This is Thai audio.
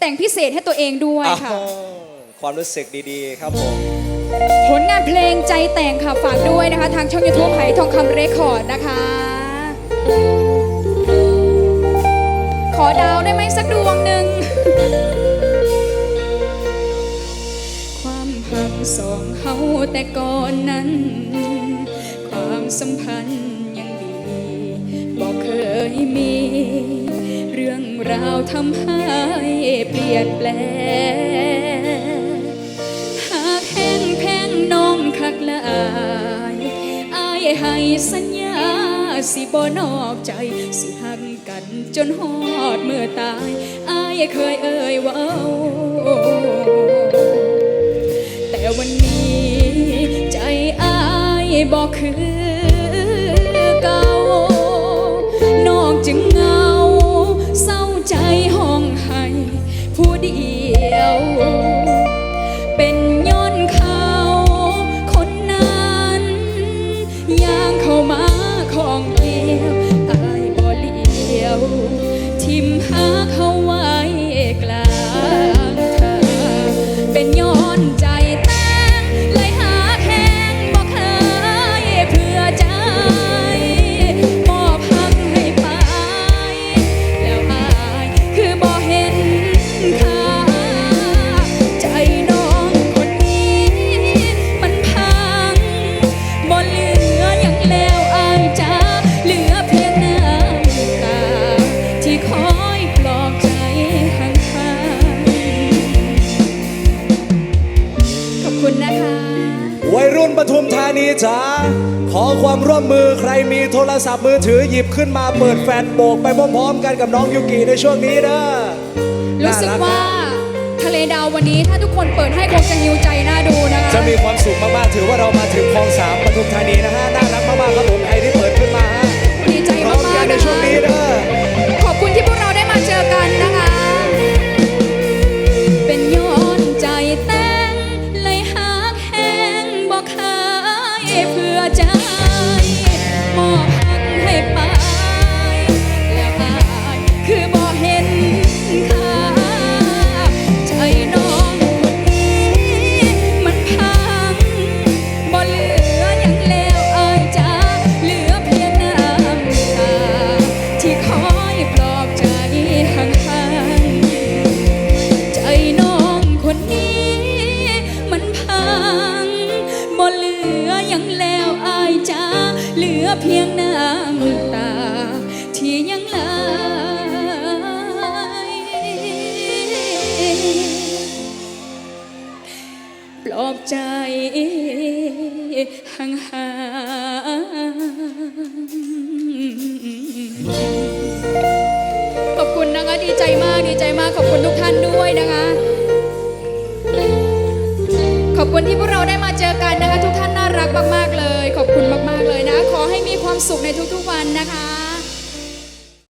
แต่งพิเศษให้ตัวเองด้วยค่ะ อ้าวความรู้สึกดีๆ ครับผม ผลงานเพลงใจแต่งค่ะฝากด้วยนะคะ ทางช่องยูทูบไหทองคำเรคคอร์ดนะคะ ขอดาวได้ไหมสักดวงหนึ่ง ความหักสองเฮาแต่ก่อนนั้น ความสัมพันธ์ยังดีบอกเคยมีเรื่องราวทำให้เปลี่ยนแปลง หากแห้งแพงน้องคักหลายอายให้สัญญาสิบ่นอกใจ สิหักกันจนฮอดเมื่อตายอายเคยเอ่ยว่าแต่วันนี้ใจอายบอกคือ เป็นย้อนใจ วัยรุ่นปทุมธานีจ๋าขอความร่วมมือใครมีโทรศัพท์มือถือหยิบขึ้นมาเปิดแฟนโบกไปพร้อมๆกันกับน้องยูกิในช่วงนี้เด้อรู้สึกน่รัว่าทะเลดาววันนี้ถ้าทุกคนเปิดให้คงจะหิวใจน่าดูนะคะจะมีความสุขมากๆถือว่าเรามาถึงคลองสามปทุมธานีนะฮะน่ารักมากๆครับผมใครที่เปิดขึ้นมา ใจมอบหักให้ไปแล้วอายคือบอกเห็นค่าใจน้องคนนี้มันพังบ่เหลืออย่างแล้วอายจ้าเหลือเพียงน้ำตาที่คอยปลอบใจห่างๆใจน้องคนนี้มันพัง อเพียงน้ำตา ที่ยังไหลปลอบใจห่างๆขอบคุณนะคะดีใจมากดีใจมากขอบคุณทุกท่านด้วยนะคะ ขอบคุณที่พวกเราได้มาเจอกันนะคะ ทุกท่านน่ารักมากๆเลย สุขในทุกๆวันนะคะ